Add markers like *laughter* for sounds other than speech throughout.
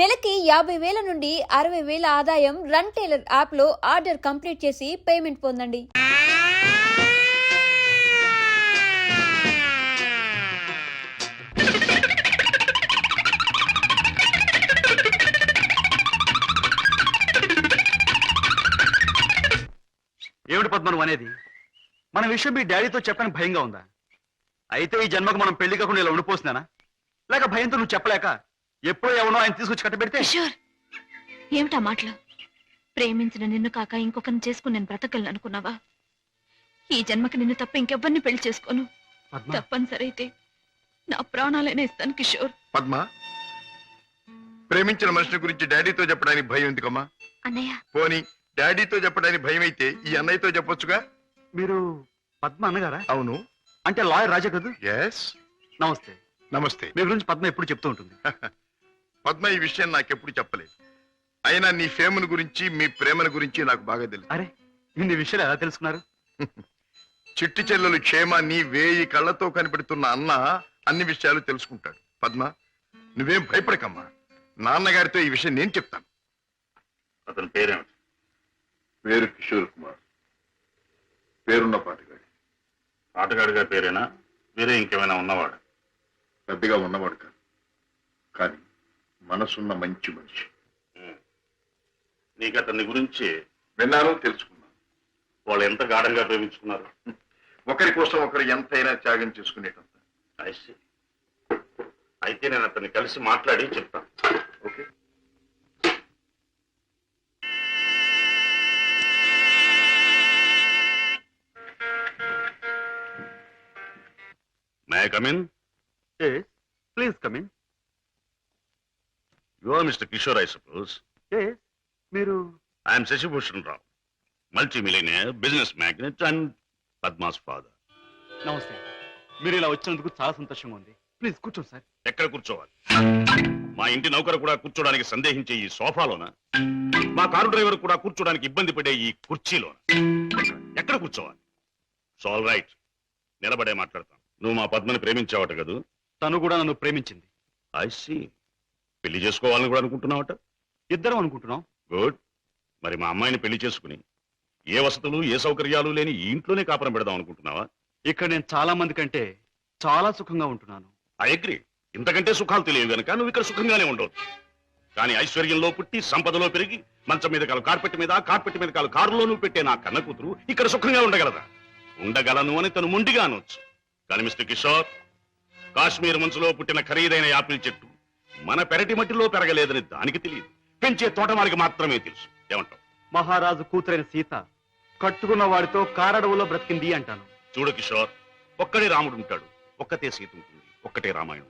నెలకి యాభై వేల నుండి అరవై వేల ఆదాయం రన్ టైలర్ యాప్లో ఆర్డర్ కంప్లీట్ చేసి పేమెంట్ పొందండి. ఏమిటి పద్మను అనేది? మన విషయం మీ డాడీతో చెప్పని భయంగా ఉందా? అయితే ఈ జన్మకు మనం పెళ్ళి కాకుండా ఇలా ఉండిపోతున్నానా లేక భయంతో నువ్వు చెప్పలేక ఎప్పుడో ఎవనో ఆయన తీసుకొచ్చి కట్టబెడితే? కిషోర్ ఏమిటా మాటలు? ప్రేమించిన నిన్ను కాక ఇంకొకరిని చేసుకుని నేను బ్రతకలను అనుకున్నావా? ఈ జన్మకి నిన్ను తప్ప ఇంకెవ్వరిని పెళ్ళి చేసుకోను. పద్మ? తప్పనిసరి అయితే నా ప్రాణాలైనా ఇస్తాను కిషోర్. పద్మ? ప్రేమించిన మనిషి గురించి డాడీతో చెప్పడానికి భయం ఎందుకమ్మా? అన్నయ్య. పోని డాడీతో చెప్పడానికి భయం అయితే ఈ అన్నయ్యతో చెప్పొచ్చుగా? మీరు పద్మ అన్నగారా? అవును. అంటే లాయర్ రాజా కదూ? ఎస్ నమస్తే. నమస్తే. మీ గురించి పద్మ ఎప్పుడు చెప్తూ ఉంటుంది? *laughs* పద్మ ఈ విషయం నాకెప్పుడు చెప్పలేదు. అయినా నీ ఫేమును గురించి మీ ప్రేమను గురించి నాకు బాగా తెలుసు. అరే ఇన్ని విషయాలు ఎలా తెలుసుకున్నారు? *laughs* చిట్టి చెల్లెలు క్షేమాన్ని వేయి కళ్ళతో కనిపెడుతున్న అన్న అన్ని విషయాలు తెలుసుకుంటాడు. పద్మ నువ్వేం భయపడకమ్మా. నాన్నగారితో ఈ విషయం నేను చెప్తాను. అతని పేరేమిటి? పేరు కిషోర్ కుమార్. పేరున్న పాటగాడి. ఆటగాడిగా పేరేనా? వేరే ఇంకేమైనా ఉన్నవాడు? పెద్దగా ఉన్నవాడు కాదు. కానీ మనసున్న మంచి మనిషి. నీకు అతని గురించి విన్నాను తెలుసుకున్నాను. వాళ్ళు ఎంత గాఢంగా ప్రేమించుకున్నారు? ఒకరి కోసం ఒకరు ఎంతైనా త్యాగం చేసుకునేటంత. I see. అయితే నేను అతన్ని కలిసి మాట్లాడి చెప్తాను okay. May come in please come in you are mister Kishore I suppose మీరు? I'm Shashibhushan Rao multi millionaire business magnate and Padma's father నమస్తే. మీరు ఇలా వచ్చినందుకు చాలా సంతోషంగా ఉంది. ప్లీజ్ కూర్చోండి సార్ ఎక్కడ కూర్చోవాలి? మా ఇంటి నౌకరు కూడా కూర్చోడానికి సందేహించే ఈ సోఫాలోన? మా కారు డ్రైవర్ కూడా కూర్చోడానికి ఇబ్బంది పడే ఈ కుర్చీలోన? ఎక్కడ కూర్చోవాలి? సాల్ రైట్ నిలబడే మాట్లాడతాం నువ్వు మా పద్మని ప్రేమించావట కదూ? తను కూడా నన్ను ప్రేమించింది. ఐ సి పెళ్ళి చేసుకోవాలని కూడా అనుకుంటున్నావట? ఇద్దరం అనుకుంటున్నాం. గుడ్. మరి మా అమ్మాయిని పెళ్ళి చేసుకుని ఏ వసతులు ఏ సౌకర్యాలు లేని ఈ ఇంట్లోనే కాపురం పెడదాం అనుకుంటున్నావా? ఇక్కడ నేను చాలా మంది కంటే చాలా సుఖంగా ఉంటున్నాను. I agree. ఇంతకంటే సుఖాలు తెలియవు గనక నువ్వు ఇక్కడ సుఖంగానే ఉండవు కానీ ఐశ్వర్యంలో పుట్టి సంపదలో పెరిగి మంచం మీద కాలు కార్పెట్ మీద కార్పెట్ మీద కాలు కారులో నువ్వు పెట్టే నా కన్న కూతురు ఇక్కడ సుఖంగా ఉండగలదా? ఉండగలను అని తను ముండిగా అనొచ్చు. కానీ మిస్టర్ కిషోర్ కాశ్మీర్ మంచులో పుట్టిన ఖరీదైన యాపిల్ చెట్టు మన పెరటి మట్టిలో పెరగలేదని దానికి తెలియదు. పెంచే తోటమాలికి మాత్రమే తెలుసు. ఏమంటావు? మహారాజు కూతురైన సీత కట్టుకున్న వాడితో కారడవులో బ్రతికింది అంటాను. చూడు కిషోర్ ఒక్కడే రాముడు ఉంటాడు. ఒక్కతే సీత ఉంటుంది ఒక్కటే రామాయణం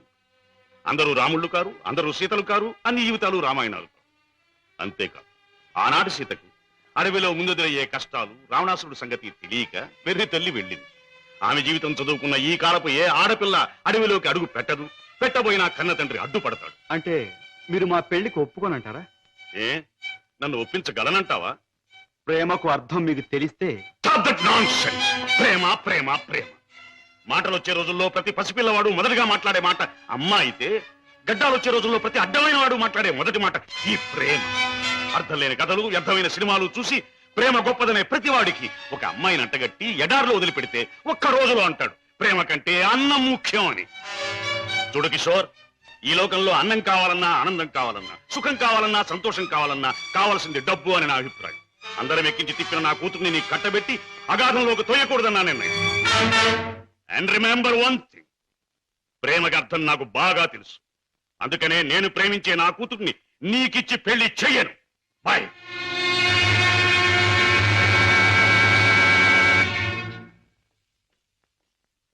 అందరూ రాముళ్ళు కారు అందరూ సీతలు కారు అన్ని జీవితాలు రామాయణాలు అంతేకాదు ఆనాటి సీతకు అడవిలో ముందుదరయ్యే కష్టాలు రావణాసురుడు సంగతి తెలియక వెర్రి తల్లి వెళ్ళింది. ఆమె జీవితం చదువుకున్న ఈ కాలపు ఏ ఆడపిల్ల అడవిలోకి అడుగు పెట్టదు? పెట్టబోయినా కన్న తండ్రి అడ్డుపడతాడు. అంటే మీరు మా పెళ్ళికి ఒప్పుకోనంటారా? ఏ? నన్ను ఒప్పించగలనంటావా? ప్రేమకు అర్థం మీకు తెలిస్తే. ప్రేమ ప్రేమ ప్రేమ. మాటలు వచ్చే రోజుల్లో ప్రతి పసిపిల్లవాడు మొదటగా మాట్లాడే మాట అమ్మ అయితే గడ్డాలు వచ్చే రోజుల్లో ప్రతి అడ్డమైన వాడు మాట్లాడే మొదటి మాట ఈ ప్రేమ. అర్థం లేని కథలు వ్యర్థమైన సినిమాలు చూసి ప్రేమ గొప్పదనే ప్రతివాడికి ఒక అమ్మాయిని అంటగట్టి ఎడారిలో వదిలిపెడితే ఒక్క రోజులో అంటాడు. ప్రేమ కంటే అన్నం ముఖ్యం అని. చూడు కిషోర్ ఈ లోకంలో అన్నం కావాలన్నా ఆనందం కావాలన్నా సుఖం కావాలన్నా సంతోషం కావాలన్నా కావాల్సింది డబ్బు అని నా అభిప్రాయం. అందరం ఎక్కించి తిప్పిన నా కూతుర్ని నీకు కట్టబెట్టి అగాధంలోకి తోయకూడదన్నా నిర్ణయం. అండ్ రిమెంబర్ వన్ థింగ్ ప్రేమకి అర్థం నాకు బాగా తెలుసు. అందుకనే నేను ప్రేమించే నా కూతుర్ని నీకిచ్చి పెళ్ళి చెయ్యను. బాయ్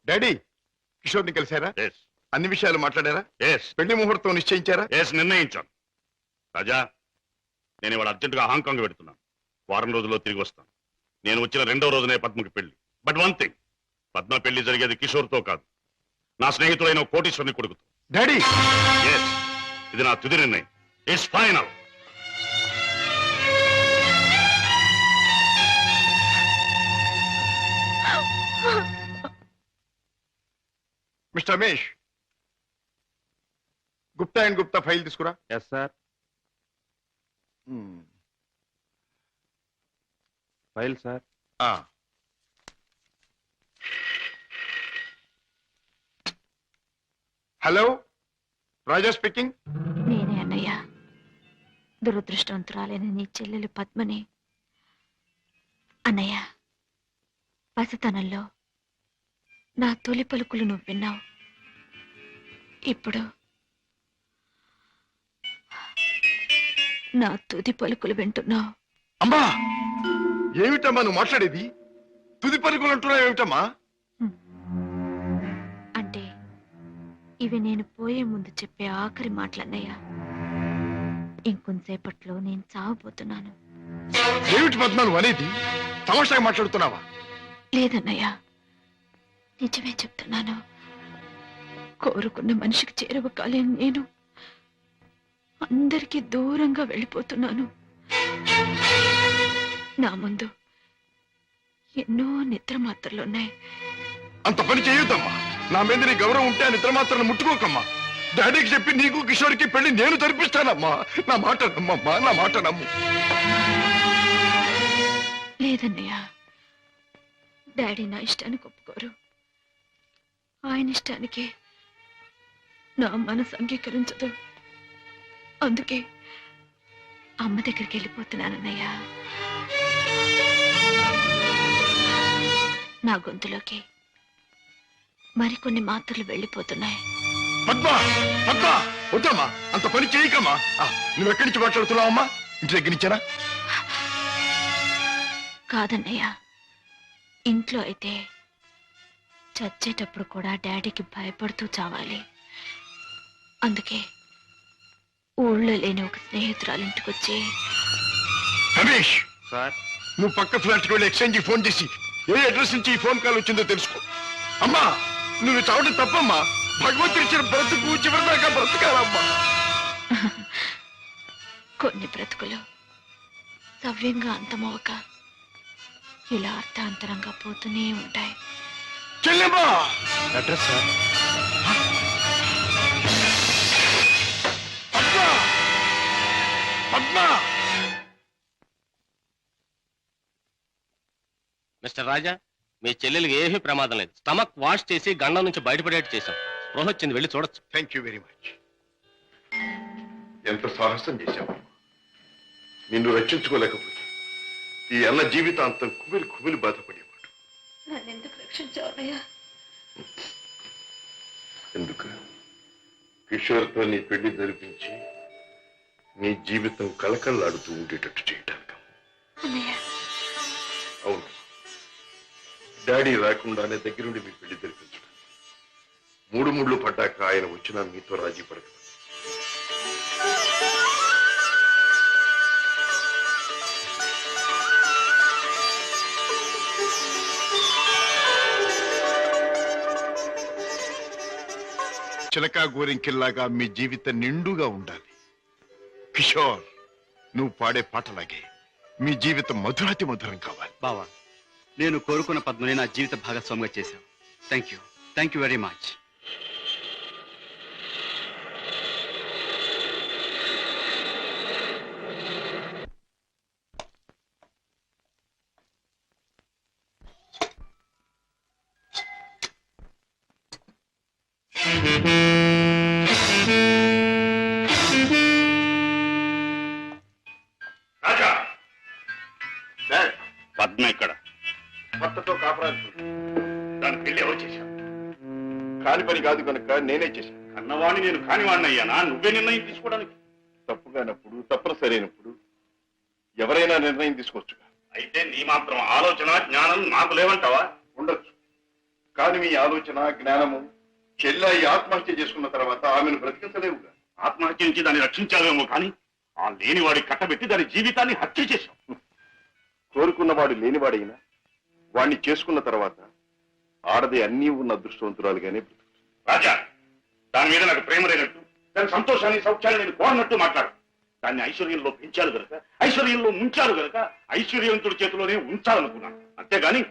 డాడీ కిషోర్ని కలిశారా? ఎస్ అన్ని విషయాలు మాట్లాడారా? ఎస్ పెళ్ళి ముహూర్తం నిశ్చయించారా? ఎస్ నిర్ణయించాను. రాజా నేను ఇవాళ అర్జెంటుగా హాంకాంగ్ పెడుతున్నాను వారం రోజుల్లో తిరిగి వస్తాను. నేను వచ్చిన రెండో రోజునే పద్మకి పెళ్ళి. బట్ వన్ థింగ్ పద్మ పెళ్ళి జరిగేది కిషోర్తో కాదు. నా స్నేహితుడైన కోటీశ్వరుని కొడుకుతో. డాడీ ఎస్ ఇది నా తుది నిర్ణయం. It's final mister Ramesh Gupta and Gupta file తీసుకురా. Yes sir. ఫైల్ సార్ ఆ. హలో రాజా స్పీకింగ్ నేనే అన్నయ్య. దురదృష్టవంతురాలైన నీ చెల్లెలు పద్మని. అన్నయ్య పసితనంలో నా తొలి పలుకులు నువ్వు విన్నావు. ఇప్పుడు నా తుది పలుకులు వింటున్నావు. అమ్మా! ఏమిటమ్మా నువ్వు మాట్లాడేది? తుది పలుకులు అంటున్నావు ఏమిటమ్మా? అంటే ఇవి నేను పోయే ముందు చెప్పే ఆఖరి మాటలన్నయ్య. ఇంకొంతసేపట్లో నేను చావబోతున్నాను. ఏమిటి పద్మ నువ్వు అనేది? తమాషాగా మాట్లాడుతున్నావా? లేదన్నయ్య. నిజమే చెప్తున్నాను. కోరుకున్న మనిషికి చేరువ కాలేను నేను అందరికీ దూరంగా వెళ్ళిపోతున్నాను. నా ముందు ఎన్నో నిద్ర మాత్రలున్నాయి అంత పని చేయొద్దమ్మా. నా మీద నీ గౌరవం ఉంటే ఆ నిద్ర మాత్రం ముట్టుకోకమ్మా. డాడీకి చెప్పి నీకు కిషోర్కి పెళ్ళి నేను జరిపిస్తానమ్మా. నా మాట నమ్మమ్మా నా మాట నమ్ము. లేదన్నయ్య డాడీ నా ఇష్టానికి ఒప్పుకోరు. ఆయన ఇష్టానికి నా మనసు అంగీకరించదు. అందుకే అమ్మ దగ్గరికి వెళ్ళిపోతున్నానన్నయ్య. నా గొంతులోకి మరికొన్ని మాత్రలు వెళ్ళిపోతున్నాయి. పద్మ పద్మ వద్దమ్మా అంత పని చేయకమ్మా. ఆ, నువ్వు ఎక్కడి నుంచి మాట్లాడుతున్నావమ్మా ఇంటి దగ్గర నుంచేనా? కాదన్నయ్య ఇంట్లో అయితే చచ్చేటప్పుడు కూడా డాడీకి భయపడుతూ చావాలి. అందుకే ఊళ్ళో లేని ఒక స్నేహితురాలు ఇంటికొచ్చి రమేష్! సార్. నువ్వు పక్క ఫ్లాట్కి వెళ్ళి ఎక్స్చేంజ్ ఫోన్ చేసి ఏ అడ్రస్ నుంచి ఈ ఫోన్ కాల్ వచ్చిందో తెలుసుకో. అమ్మా నువ్వు చావడం తప్పమ్మా. భగవంతుడి ఇచ్చిన బ్రతుకు చివరిదాకా బ్రతకాలమ్మా. *laughs* కొన్ని బ్రతుకులు సవ్యంగా అంతమవక ఇలా అర్థాంతరంగా పోతూనే ఉంటాయి. చెల్లెమ్మా! Address sir. మిస్టర్ రాజా మీ చెల్లెలికి ఏమీ ప్రమాదం లేదు. స్టమక్ వాష్ చేసి గండం నుంచి బయటపడేట్టు చేశాం. స్పృహ వచ్చింది వెళ్ళి చూడొచ్చు. థ్యాంక్ యూ వెరీ మచ్ ఎంత సాహసం చేశావు? నిన్ను రక్షించుకోలేకపోతే ఈ అన్న జీవితాంతం కుమిలి కుమిలి బాధపడేవాడు. నన్నెందుకు రక్షించావయ్యా ఎందుకు? కిషోర్తో నీ పెళ్ళి జరిపించి నీ జీవితం కలకల్లాడుతూ ఉండేటట్టు చేయటానికి? అన్నయ్య. అవును. డాడీ రాకుండానే దగ్గరుండి మీ పెళ్ళి జరిపించడం. మూడు ముళ్ళు పడ్డాక ఆయన వచ్చినా మీతో రాజీ పడక. చిలకా గోరింకిల్లాగా మీ జీవితం నిండుగా ఉండాలి. కిషోర్ నువ్వు పాడే పాటలాగే మీ జీవితం మధురాతి మధురం కావాలి. బావా నేను కోరుకున్న పద్మని నా జీవిత భాగస్వామిగా చేశావు. Thank you thank you very much Raja పని కాదు కనుక నేనే చేశాను. కన్నవాణ్ణి నేను కానివాణ్ణి అయ్యానా? నువ్వే నిర్ణయం తీసుకోవడానికి. తప్పుగానప్పుడు తప్పని సరైనప్పుడు ఎవరైనా నిర్ణయం తీసుకోవచ్చు అయితే నీ మాత్రం ఆలోచన జ్ఞానం నాకు లేవంటావా? ఉండొచ్చు. కానీ మీ ఆలోచన జ్ఞానము చెల్లాయి ఆత్మహత్య చేసుకున్న తర్వాత ఆమెను బ్రతికించలేవుగా. ఆత్మహత్య నుంచి దాన్ని రక్షించావేమో కానీ ఆ లేనివాడి కట్టబెట్టి దాని జీవితాన్ని హత్య చేశావు. కోరుకున్నవాడు లేనివాడైనా వాణ్ణి చేసుకున్న తర్వాత ఆడది అన్నీ ఉన్న అదృష్టవంతురాలుగానే రాజా దాని మీద నాకు ప్రేమ లేనట్టు దాని సంతోషాన్ని సౌఖ్యాన్ని నేను కోరనట్టు మాట్లాడు. దాన్ని ఐశ్వర్యంలో పెంచాలి గనక ఐశ్వర్యంలో ముంచాలి గనక ఐశ్వర్యవంతుడి చేతిలోనే ఉంచాలనుకున్నాను. అంతేగాని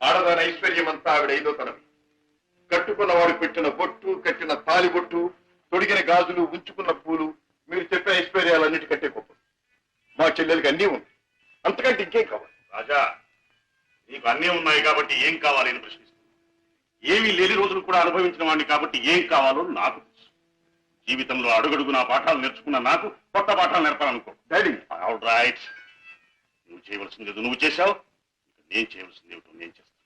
ఆడదాని ఐశ్వర్యం అంతా ఆవిడ ఐదో తనవి కట్టుకున్నవాడు పెట్టిన బొట్టు కట్టిన తాలి బొట్టు తొడిగిన గాజులు ఉంచుకున్న పూలు మీరు చెప్పే ఐశ్వర్యాలన్నిటికంటే గొప్ప. మా చెల్లెలకి అన్నీ ఉంది అంతకంటే ఇంకేం కావాలి? రాజా నీకు అన్నీ ఉన్నాయి కాబట్టి ఏం కావాలి అని ఏమీ లేని రోజులు కూడా అనుభవించిన వాడిని కాబట్టి ఏం కావాలో నాకు తెలుసు. జీవితంలో అడుగడుగు నా పాఠాలు నేర్చుకున్న నాకు కొత్త పాఠాలు నేర్పాలనుకో. డాడీ ఆల్ రైట్ నువ్వు చేయవలసింది ఏదో నువ్వు చేశావు. నేను చేయవలసింది ఏమిటో నేను చేస్తాను.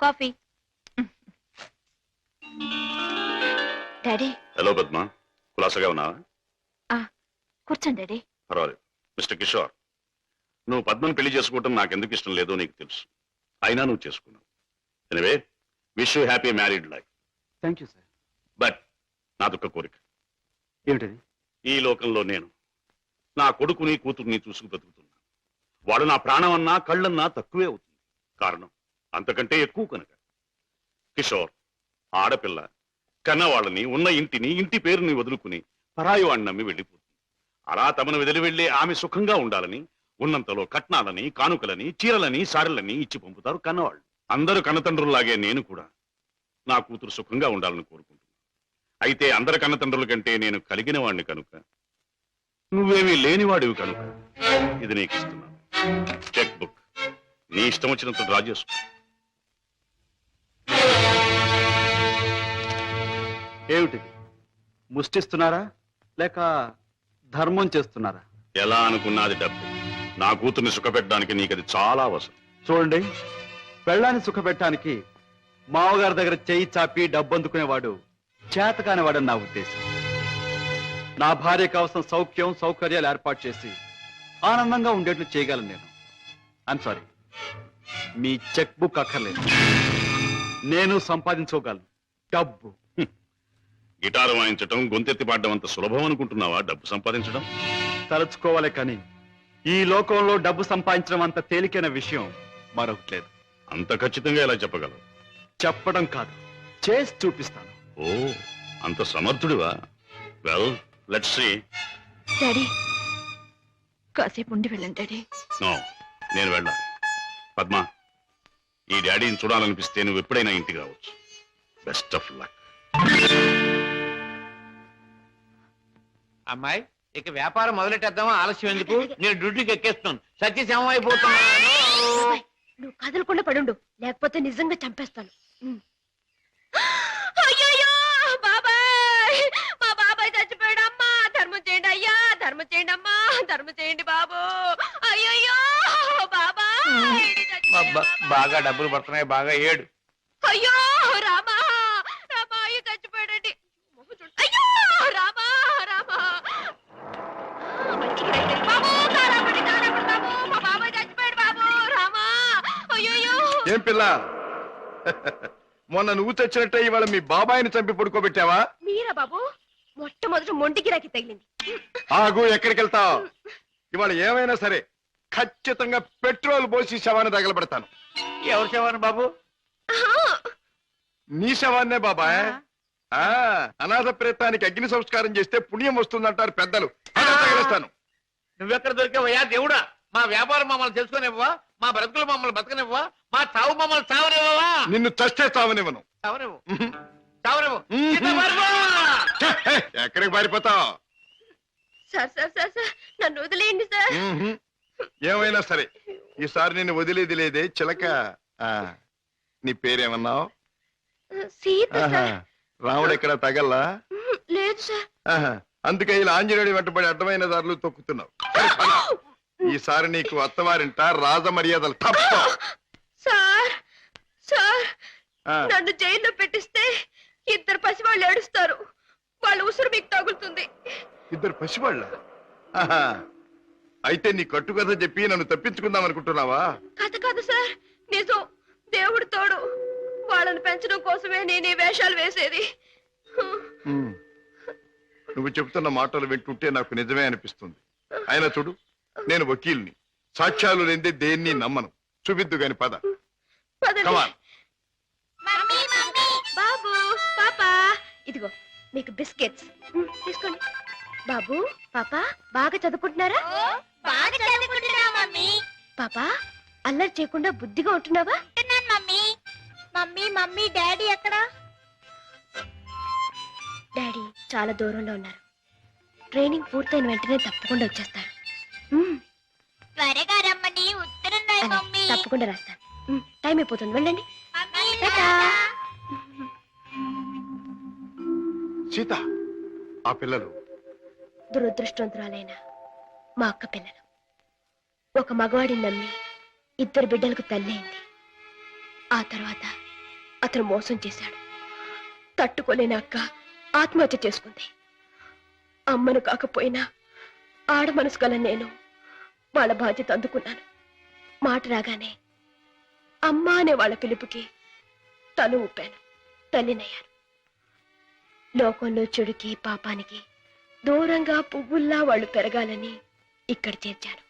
కాఫీ. డాడీ హలో పద్మ కులాసగా ఉన్నావా? కూర్చోండి డాడీ పర్వాలేదు. మిస్టర్ కిషోర్ నువ్వు పద్మను పెళ్ళి చేసుకోవటం నాకు ఎందుకు ఇష్టం లేదో నీకు తెలుసు. అయినా నువ్వు చేసుకున్నావు. Anyway wish you happy married life thank you sir but నాదొక్క కోరిక. ఏమిటది? ఈ లోకంలో నేను నా కొడుకుని కూతుర్ని చూసుకు బతుకుతున్నా వాడు నా ప్రాణం అన్నా కళ్ళన్నా తక్కువే అవుతుంది. కారణం అంతకంటే ఎక్కువ కనుక. కిషోర్ ఆడపిల్ల కన్నవాళ్ళని ఉన్న ఇంటిని ఇంటి పేరుని వదులుకుని పరాయి వాడిని నమ్మి వెళ్ళిపోతుంది. అలా తమను వదిలి వెళ్ళే ఆమె సుఖంగా ఉండాలని ఉన్నంతలో కట్నాలని కానుకలని చీరలని సారెలని ఇచ్చి పంపుతారు కన్నవాళ్ళు. అందరు కన్నతండ్రుల్లాగే నేను కూడా నా కూతురు సుఖంగా ఉండాలని కోరుకుంటున్నాను. అయితే అందరి కన్నతండ్రుల కంటే నేను కలిగిన వాడిని కనుక నువ్వేమీ లేనివాడివి కనుక ఇది నీకు ఇస్తున్నాను. చెక్ బుక్ నీ ఇష్టం వచ్చినంత డ్రా చేసుకో. ఏమిటిది? ముష్టిస్తున్నారా? లేక ధర్మం చేస్తున్నారా? ఎలా అనుకున్నది డబ్బు. నా కూతుర్ని సుఖపెట్టడానికి నీకు అది చాలా అవసరం. చూడండి పెళ్ళాన్ని సుఖపెట్టడానికి మామగారి దగ్గర చేయి చాపి డబ్బు అందుకునేవాడు చేతకానివాడని నా ఉద్దేశం. నా భార్య కావలసిన సౌఖ్యం సౌకర్యాలు ఏర్పాటు చేసి ఆనందంగా ఉండేట్లు చేయగలను నేను. ఐమ్ సారీ మీ చెక్ బుక్ అక్కర్లేదు. నేను సంపాదించుకోగలను డబ్బు. గిటారు వాయించటం గొంతెత్తి పాడడం అంత సులభం అనుకుంటున్నావా? డబ్బు సంపాదించడం? తలుచుకోవాలి కానీ ఈ లోకంలో డబ్బు సంపాదించడం అంత తేలికైన విషయం మరొకటి లేదు అంత ఖచ్చితంగా ఎలా చెప్పగలవు? చెప్పడం కాదు చేసి చూపిస్తాను. ఓ అంత సమర్థుడివా? వెల్ లెట్స్ సీ డాడీ కాసేపు ఉండి వెళ్ళండి డాడీ. నో నేను వెళ్ళాలి. పద్మ ఈ డాడీని చూడాలనిపిస్తే నువ్వు ఎప్పుడైనా ఇంటికి రావచ్చు. బెస్ట్ ఆఫ్ లక్ అమ్మాయి ఇక వ్యాపారం మొదలెట్టేద్దామా? ఆలస్యం ఎందుకు? నేను డ్యూటీకి ఎక్కేస్తున్నాను. సత్యశమం అయిపోతున్నాను నువ్వు కదలకుండా పడుండు. లేకపోతే నిజంగా చంపేస్తాను. అయ్యయ్యో బాబాయ్ మా బాబాయ్ చచ్చిపోయాడు అమ్మా. ధర్మం చేయండి అయ్యా ధర్మం చేయండి అమ్మా ధర్మం చేయండి బాబు. అయ్యయ్యో బాబాయ్ చచ్చిపోయాడు అబ్బా, బాబాయ్. బాగా డబ్బులు పడుతున్నాయి బాగా ఏడు. అయ్యో ఏం పిల్ల? మొన్న నువ్వు తెచ్చినట్టే ఇవాళ మీ బాబాయిని చంపి పడుకోబెట్టావా? మీరా బాబు? మొట్టమొదటి మొండి గిరాకి తగిలింది. ఆగు ఎక్కడికి వెళ్తావు ఇవాళ ఏమైనా సరే ఖచ్చితంగా పెట్రోల్ పోసి శవాన్ని తగలబెడతాను. ఎవరు చెప్పాను బాబు? నీ శవాన్నే బాబాయ్. ఆ. అనాథ ప్రేతానికి అగ్ని సంస్కారం చేస్తే పుణ్యం వస్తుందంటారు పెద్దలు. తగిలేస్తాను నువ్వెక్కడ దొరికావయ్యా? దేవుడా మా వ్యాపారం మమ్మల్ని తెలుసుకునివ్వవా మా బ్రతుకులు మమ్మల్ని బతకనివ్వవా? మా చావు మమ్మల్ని చావనివ్వవా? నిన్ను చస్తే చావనివ్వను. చావనివ్వు. చావనివ్వు. మ్మ్. చిన్న పారిపో! ఛే, హే, ఎక్కడికి పారిపోతావు? సార్ సార్ సార్ సార్ నన్ను వదిలేయండి సార్. ఏమైనా సరే ఈసారి నేను వదిలేది లేదే చిలక. ఆ, నీ పేరేమన్నావు? సీత సార్. రాముడు ఇక్కడ తగల్లా? లేదు సార్. ఆహా, అందుకే ఇలా ఆంజనేయుడి వెంటబడి అడ్డమైన దారులు తొక్కుతున్నావు. సరే, పద. ఈసారి నీకు అత్తవారింట రాజ మర్యాదలు తప్ప. సార్ సార్ ఆ, నన్ను జైల్లో పెట్టిస్తే ఇద్దరు పసివాళ్ళు ఏడుస్తారు. వాళ్ళ ఉసురు మీకు తగులుతుంది. ఇద్దరు పసివాళ్ళ? ఆహా, అయితే నీ కట్టుకథ చెప్పి నన్ను తప్పించుకుందాం అనుకుంటున్నావా? కథ కాదు సార్ నిజం. దేవుడు తోడు. వాళ్ళని పెంచడం కోసమే నేను ఈ వేషాలు వేసేది. నువ్వు చెబుతున్న మాటలు వింటుంటే నాకు నిజమే అనిపిస్తుంది. అయినా చూడు నేను వకీల్ని. సాక్ష్యాలు లేనిదే దేన్ని నమ్మను. చూపిద్దు గాని పద. కమాన్ బాబు పాపా. ఇదిగో మీకు బిస్కెట్స్. తీసుకోండి. బాబు పాపా బాగా చదువుకుంటున్నారా? బాగా చదువుకుంటున్నా మమ్మీ. పాపా అల్లరి చేయకుండా బుద్ధిగా ఉంటున్నావా? ఉంటున్నాను మమ్మీ. మమ్మీ మమ్మీ డాడీ ఎక్కడ? డాడీ చాలా దూరంలో ఉన్నారు. ట్రైనింగ్ పూర్తయిన వెంటనే తప్పకుండా వచ్చేస్తాను ఉమ్, త్వరగా రమ్మని ఉత్తరం రాయి అలాగే, మమ్మీ. తప్పకుండా రాస్తాను. టైం అయిపోతుంది వెళ్ళండి. సీత ఆ పిల్లలు. దురదృష్టవంతురాలైన మా అక్క పిల్లలు. ఒక మగవాడిని నమ్మి ఇద్దరు బిడ్డలకు తల్లైంది ఆ తర్వాత అతను మోసం చేశాడు. తట్టుకోలేని అక్క ఆత్మహత్య చేసుకుంది. అమ్మను కాకపోయినా ఆడ మనసు గల నేను వాళ్ళ బాధ్యత అందుకున్నాను. మాట రాగానే అమ్మ అనే వాళ్ళ పిలుపుకి తను ఊపాను తల్లినయ్యాను లోకంలో చెడుకి పాపానికి దూరంగా పువ్వుల్లా వాళ్ళు పెరగాలని ఇక్కడ చేర్చాను.